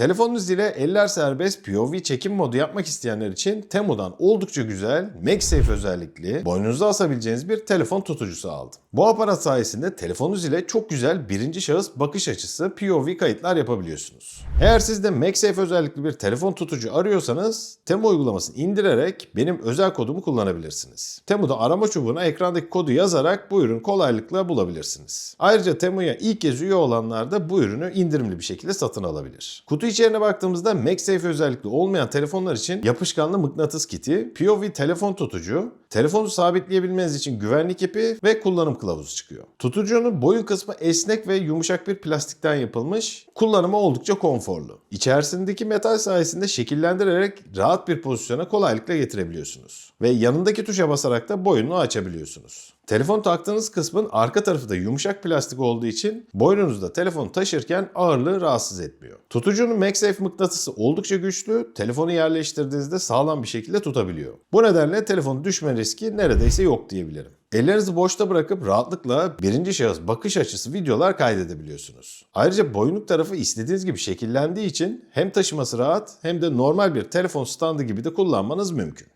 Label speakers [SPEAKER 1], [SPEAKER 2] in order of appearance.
[SPEAKER 1] Telefonunuz ile eller serbest POV çekim modu yapmak isteyenler için Temu'dan oldukça güzel, MagSafe özellikli, boynunuzda asabileceğiniz bir telefon tutucusu aldım. Bu aparat sayesinde telefonunuz ile çok güzel birinci şahıs bakış açısı POV kayıtlar yapabiliyorsunuz. Eğer siz de MagSafe özellikli bir telefon tutucu arıyorsanız Temu uygulamasını indirerek benim özel kodumu kullanabilirsiniz. Temu'da arama çubuğuna ekrandaki kodu yazarak bu ürünü kolaylıkla bulabilirsiniz. Ayrıca Temu'ya ilk kez üye olanlar da bu ürünü indirimli bir şekilde satın alabilir. Kutu içeriğine baktığımızda MagSafe özellikli olmayan telefonlar için yapışkanlı mıknatıs kiti, POV telefon tutucu, telefonu sabitleyebilmeniz için güvenlik ipi ve kullanım kılavuzu çıkıyor. Tutucunun boyun kısmı esnek ve yumuşak bir plastikten yapılmış, kullanımı oldukça konforlu. İçerisindeki metal sayesinde şekillendirerek rahat bir pozisyona kolaylıkla getirebiliyorsunuz. Ve yanındaki tuşa basarak da boyunu açabiliyorsunuz. Telefon taktığınız kısmın arka tarafı da yumuşak plastik olduğu için boynunuzda telefon taşırken ağırlığı rahatsız etmiyor. Tutucunun MagSafe mıknatısı oldukça güçlü, telefonu yerleştirdiğinizde sağlam bir şekilde tutabiliyor. Bu nedenle telefonun düşme riski neredeyse yok diyebilirim. Ellerinizi boşta bırakıp rahatlıkla birinci şahıs bakış açısı videolar kaydedebiliyorsunuz. Ayrıca boyunluk tarafı istediğiniz gibi şekillendiği için hem taşıması rahat hem de normal bir telefon standı gibi de kullanmanız mümkün.